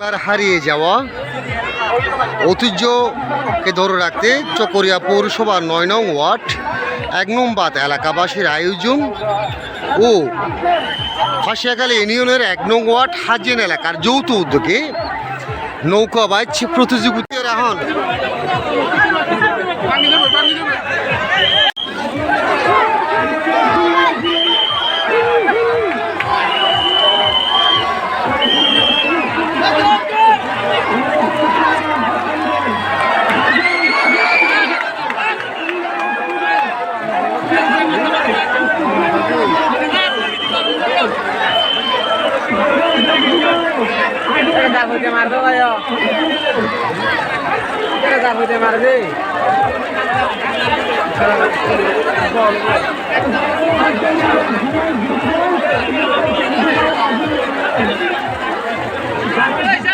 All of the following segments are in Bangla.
আর হারিয়ে যাওয়া ঐতিহ্যকে ধরে রাখতে চকরিয়া পৌরসভার নয় নং ওয়ার্ড, এক নম্বর এলাকাবাসীর আয়োজন ও ফাঁসিয়াখালী ইউনিয়নের এক নং ওয়ার্ড হাজিন এলাকার যৌথ উদ্যোগে নৌকা বাইচ প্রতিযোগিতা রাহন আগামী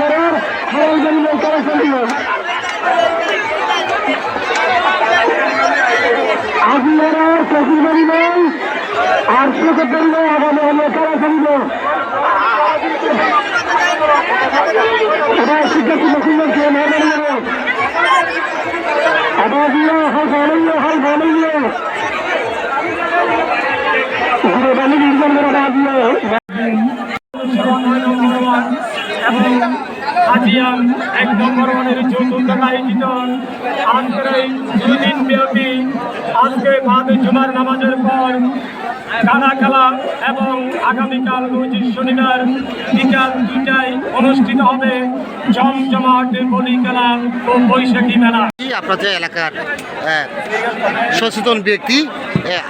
নামের কুম্বানারার হারাল বাড়িলা তারা শুনিল আজিয়ারার জসিমবাড়িলাই আর সেক্রেটারিলা আগামী আলিয়া তারা শুনিল এবার শিক্ষার্থী মসিলের কে না Abadia, Hazalia, Hazalia. ঘুরে বালি নির্মাণ করে আবাদিয়া এবং হাজিয়া এক নম্বর ওয়ার্ডের চতুর্থ আয়োজিত আজকের এই দুদিন ব্যাপী আজকে বাদ জুমার নামাজের পর গানা খেলা এবং আগামীকাল রোজ শনিবার বিকাল দুইটায় অনুষ্ঠিত হবে জমজমাট বলি খেলা ও বৈশাখী মেলা। আপনাদের এলাকার আহ, সচেতন ব্যক্তি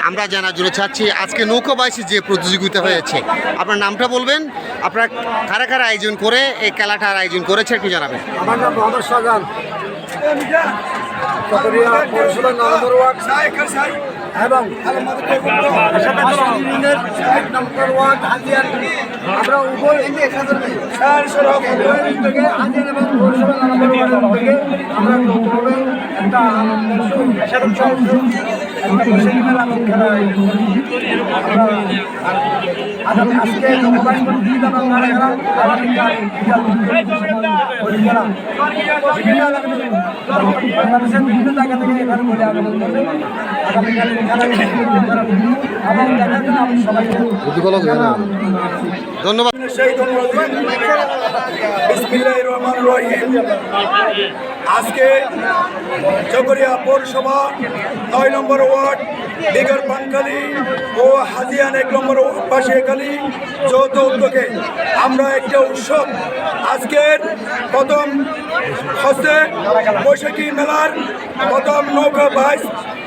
আমরা জানার জন্য চাচ্ছি আজকে নৌকা বাইশে যে প্রতিযোগিতা হয়েছে আপনার নামটা বলবেন? আপনার কারা কারা আয়োজন করে এই খেলাটার আয়োজন করেছে একটু জানাবেন। আমার নাম মোহাম্মদ শাহজাহান এবং এক নম্বর ওয়ার্ড হাজিয়ার আমরা উভয় উদ্যোগে হাজিয়ার এবং পৌরসভা থেকে আমরা একটা আজকে মোবাইল ফোন দিয়ে থেকে বাংলাদেশের বিভিন্ন জায়গা থেকে এখানে বলে আগমন করবে ধন্যবাদ। আজকে পৌরসভা নয় নম্বর ওয়ার্ড দিগর পানখালী ও হাজিয়ান এক নম্বর পাশিয়াখালী যৌথ উদ্যোগে আমরা একটা উৎসব আজকের প্রথম হস্তে বৈশাখী মেলার প্রথম নৌকা বাইশ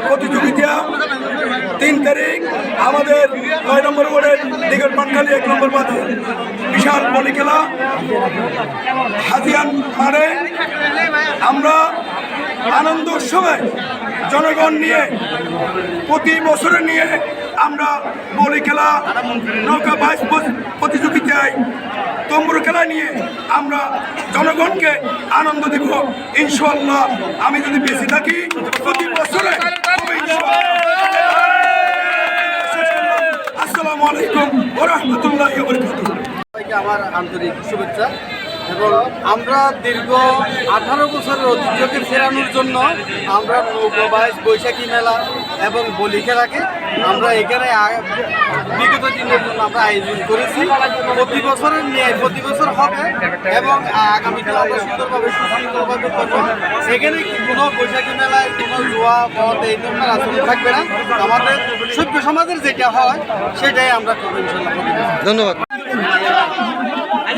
প্রতিযোগিতা। তিন তারিখ আমাদের নয় নম্বর ওয়ার্ডের দিগর পানখালী এক নম্বর বাদে বিশাল বলি হাজিয়ান মারে। আমরা আনন্দ উৎসবে জনগণ নিয়ে, প্রতি বছরে নিয়ে আমরা বলি খেলা, নৌকা বাইশ প্রতিযোগিতায়, তম্বুর খেলা নিয়ে আমরা জনগণকে আনন্দ দিব। ইনশাল্লাহ আমি যদি বেশি থাকি, প্রতি বছরে আসসালামু আলাইকুম ওয়া রাহমাতুল্লাহি ওয়া বারাকাতুহু। সবাইকে আমার আন্তরিক শুভেচ্ছা। এবং আমরা দীর্ঘ আঠারো বছরের ঐতিহ্যকে ফেরানোর জন্য আমরা নৌকোবাইশ বৈশাখী মেলা এবং বলি খেলাকে আমরা এখানে বিগত দিনের জন্য আমরা আয়োজন করেছি। প্রতি বছরের নিয়ে প্রতি বছর হবে এবং আগামীকাল আমরা সুন্দরভাবে, সুশৃঙ্খলভাবে করব। সেখানে কোনো বৈশাখী মেলায় কোনো জোয়া, মদ, এই ধরনের আচরণ থাকবে না। আমাদের সভ্য সমাজের যেটা হয়, সেটাই আমরা করব ধন্যবাদ।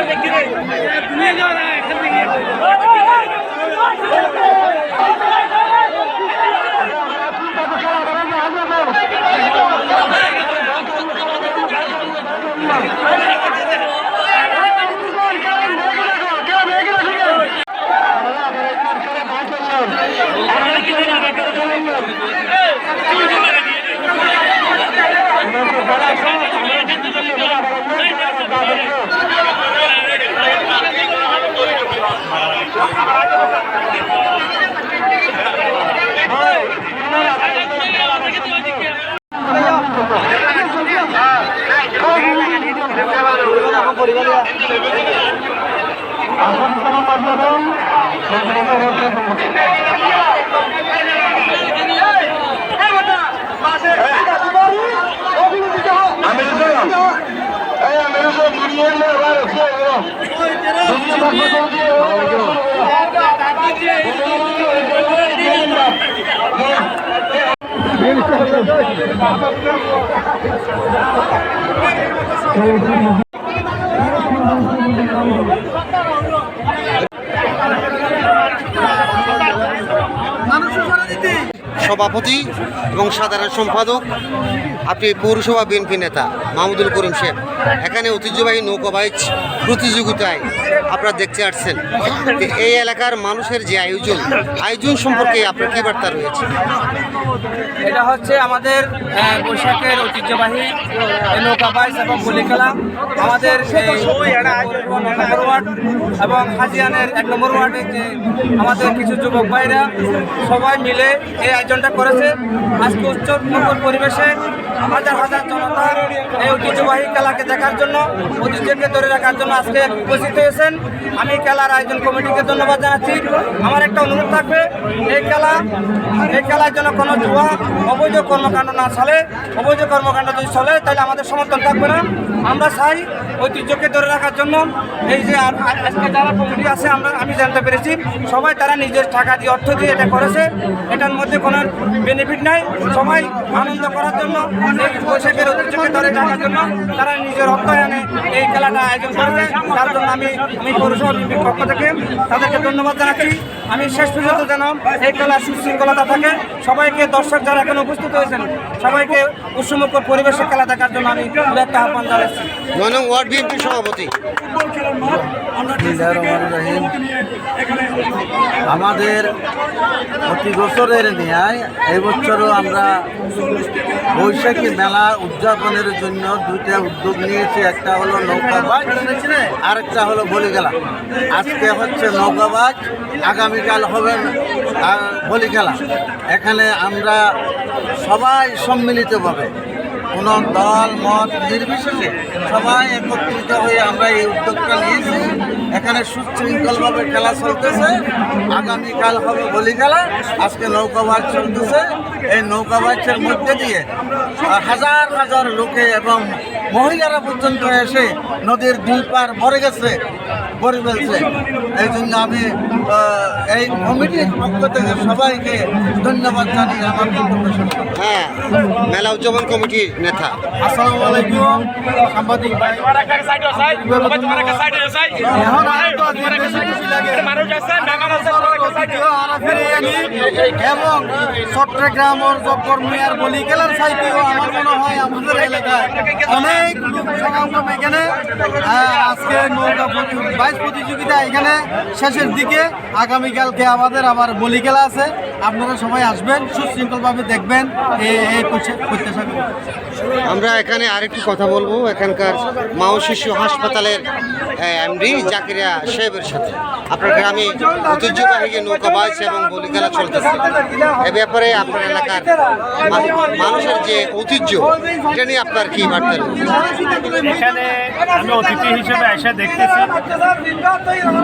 হয়ে গেল আবার শুরু হয়ে গেল খেলা শুরু হয়ে গেল শুরু শুরু আবার সামনে তুলে বললেন ভালো ভালো ভালো সভাপতি এবং সাধারণ সম্পাদক, আপনি পৌরসভা বিএনপি নেতা মাহমুদুল করিম শেখ এখানে ঐতিহ্যবাহী নৌকাবাইজ প্রতিযোগিতায় আপনারা দেখতে আসছেন এই এলাকার মানুষের যে আয়োজন আয়োজন সম্পর্কে আপনার কী বার্তা রয়েছে? এটা হচ্ছে আমাদের বৈশাখের ঐতিহ্যবাহী এই নৌকা বাইস এবং বলি খেলা। আমাদের এবং হাজিয়ানের এক নম্বর ওয়ার্ডে যে আমাদের কিছু যুবক ভাইরা সবাই মিলে এই আয়োজনটা করেছে। আজকে উচ্চ পরিবেশে হাজার হাজার জনতা এই ঐতিহ্যবাহী খেলাকে দেখার জন্য ঐতিহ্যকে ধরে রাখার জন্য আজকে উপস্থিত হয়েছেন। আমি খেলার আয়োজন কমিটিকে ধন্যবাদ জানাচ্ছি। আমার একটা অনুরোধ থাকবে, এই খেলা, এই খেলার জন্য কোনো জুয়া, অবৈধ কর্মকাণ্ড না চলে। অবৈধ কর্মকাণ্ড যদি চলে, তাহলে আমাদের সমর্থন থাকবে না। আমরা চাই ঐতিহ্যকে ধরে রাখার জন্য এই যে আজকে যারা কমিটি আছে, আমরা আমি জানতে পেরেছি, সবাই তারা নিজের টাকা দিয়ে অর্থ দিয়ে এটা করেছে। এটার মধ্যে কোনো বেনিফিট নাই। সবাই আনন্দ করার জন্য, এই বৈশাখের ঐতিহ্যকে ধরে রাখার জন্য তারা নিজের অর্থায়নে এই খেলাটা আয়োজন করেছে। তার জন্য আমি আমি পৌরসভা পক্ষ থেকে তাদেরকে ধন্যবাদ জানাচ্ছি। আমি শেষ পর্যন্ত যেন এই খেলার সুশৃঙ্খলতা থাকে। সবাইকে দর্শক যারা এখানে উপস্থিত হয়েছেন, সবাইকে উৎসমুখর পরিবেশে খেলা দেখার জন্য আমি একটা আহ্বান জানাচ্ছি। বিএনপির সভাপতি। আমাদের প্রতি বছরের ন্যায় এই বছরও আমরা বৈশাখী মেলা উদযাপনের জন্য দুইটা উদ্যোগ নিয়েছি একটা হলো নৌকাবাজ আর একটা হলো বলিখেলা। আজকে হচ্ছে নৌকাবাজ আগামীকাল হবে আহ, বলি খেলা এখানে আমরা সবাই সম্মিলিতভাবে কোনো দল, মত নির্বিশেষে সবাই একত্রিত হয়ে আমরা এই উদ্যোগটা নিয়েছি। এখানে সুশৃঙ্খলভাবে খেলা চলতেছে। আগামীকাল হবে বলি খেলা। আজকে নৌকা বাইচ চলতেছে। এই নৌকা বাইচের মধ্যে দিয়ে হাজার হাজার লোকে এবং মহিলারা পর্যন্ত এসে নদীর দুই পার ভরে গেছে। ভরে ফেলছে এই জন্য আমি এই কমিটির পক্ষ থেকে সবাইকে ধন্যবাদ জানিয়ে আমার বক্তব্য শেষ হ্যাঁ মেলা উদযাপন কমিটির নেতা। আসসালামু আলাইকুম সাংবাদিক ভাই। এখন এবং চট্টগ্রাম জব্বর মিয়ার বলি খেলার সাইতেও আমার মনে হয় আমাদের এলাকায় অনেক লোক এখানে। আজকে নৌকা প্রতি- বাইশ প্রতিযোগিতা এখানে শেষের দিকে। আগামীকালকে আমাদের আবার বলি খেলা আছে। আপনারা সবাই আসবেন সুশৃঙ্খলভাবে দেখবেন এই এই প্রত্যাশা আমরা এখানে আরেকটি কথা বলব এখানকার মাও শিশু হাসপাতালের এমডি জাকিরিয়া সাহেবের সাথে। আপনার গ্রামে ঐতিহ্যবাহী নৌকা বাইচ এবং বলি খেলা চলতেছে এ ব্যাপারে আপনার এলাকার মানুষের যে ঐতিহ্য এটা নিয়ে আপনার কি বার্তা এখানে আমি অতিথি হিসেবে এসে দেখতেছি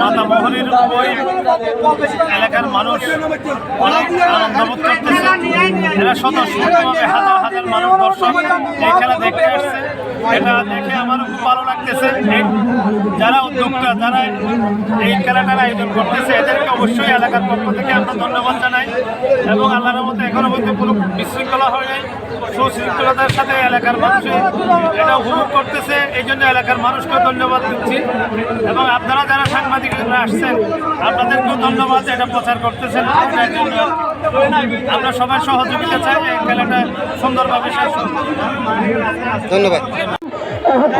মাতা মোহনীর বই এলাকার মানুষ অনেক হাজার হাজার মানুষ এই খেলা দেখতে এটা দেখে আমার খুব ভালো লাগতেছে। যারা উদ্যোক্তা, যারা এই খেলাটার আয়োজন করতেছে, এদেরকে অবশ্যই এলাকার পক্ষ থেকে আমরা ধন্যবাদ জানাই এবং আল্লাহর মতো এখনও পর্যন্ত কোনো বিশৃঙ্খলা হয় সুশৃঙ্খলতার সাথে এলাকার মানুষ এটা উপভোগ করতেছে। এই জন্য এলাকার মানুষকে ধন্যবাদ দিচ্ছি। এবং আপনারা যারা সাংবাদিকরা আসছেন, আপনাদেরকেও ধন্যবাদ। এটা প্রচার করতেছেন। এটার জন্য আমরা সবার সহযোগিতা চাই এই খেলাটা সুন্দরভাবে শেষ। ধন্যবাদ এখন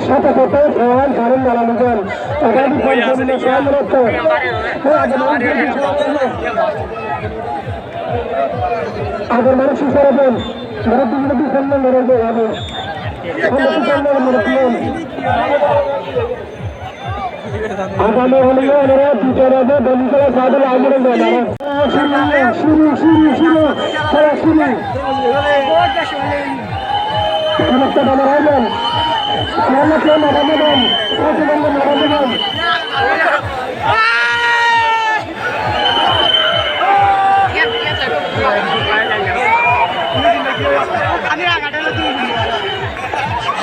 সাথে সাথে সবাই কারণ জানানো যান আগের মানুষ হিসাবে মুরব্বী মুরব্বী সম্মান রয়েছে হবে আগামী হলিও ওনারা দ্বিতীয়ভাবে দলিতলা সাদল আন্দোলন দেন শুরু শুরু শুরু খেলা শুরু সমস্ত বাবা রাখবেন খেলাকে নাড়া দেবেন প্রতিবন্ধ নাড়া দেবেন আমাদের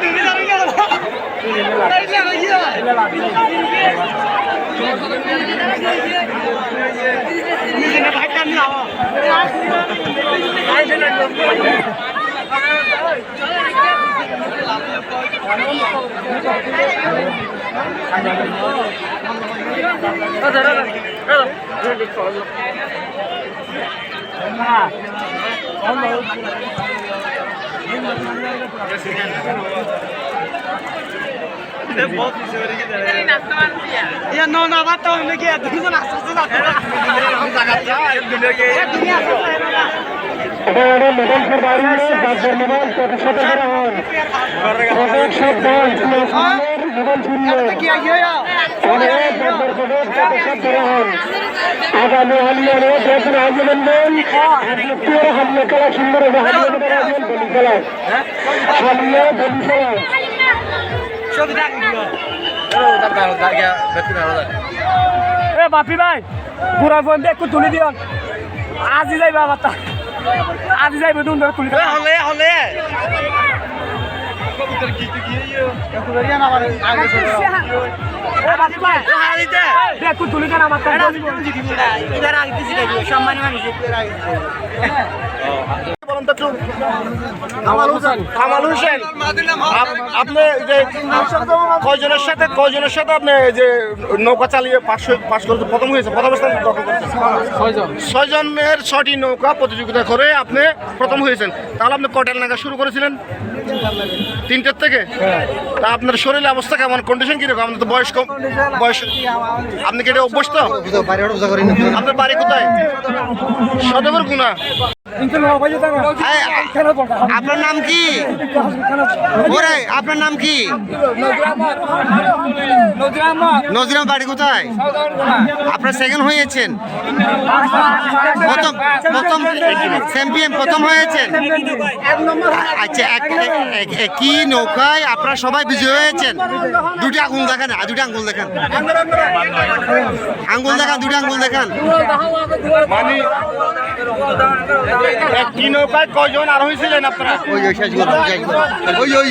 তুলে নাড়ান না খেলা সুন্দর হয় আমরা লাস্ট খেলা মোহাম্মদ জিতে এবারে মেডাল ফর বাড়ি রাজ্যের মেডাল প্রতিশত করা হয় প্রত্যেক সপ্তাহ মেডাল ছুড়িয়ে অনেক প্রদেশ প্রতিশত করা হয় আগামী হালিয়ানে আয়োজন দেন দ্বিতীয় হামলে খেলা সুন্দর বলি খেলা। হালিয়া বলি খেলা। এ বাপি ভাই পুরা ফোন একটু তুলে দিও। আজি যাইবে আবার আজি যাইবে তুলি হলে হলে। একটু তুলি কামাল হোসেন আপ- আপনি যে কয়জনের সাথে কয়জনের সাথে আপনি এই যে নৌকা চালিয়ে পাঁচশো পাঁচ করতে প্রথম হয়েছে প্রথম স্থান দখল ছয়জনের ছয়টি নৌকা প্রতিযোগিতা করে আপনি প্রথম হয়েছেন। তাহলে আপনি কটাল নাগা শুরু করেছিলেন? তিনটের থেকে? তা আপনার শরীরের অবস্থা কেমন? কন্ডিশন কীরকম? আপনার তো বয়স কম বয়স আপনি কি এটা অভ্যস্ত? আপনার বাড়ি কোথায়? সদবের গুণা আপনার নাম কি? ওরে আপনার নাম কি? নজরাম বাড়ি কোথায়? আপনার সেকেন্ড হয়েছেন। প্রথম প্রথম চ্যাম্পিয়ন প্রথম হয়েছেন। আচ্ছা কি নৌকায় আপনারা সবাই বিজয় হয়েছেন? দুটি আঙুল দেখান আর দুটি আঙুল দেখান। আঙ্গুল দেখান দুটি আঙুল দেখান। একটি নৌকায় কজন আরোহী ছিলেন আপনারা? ওই ওই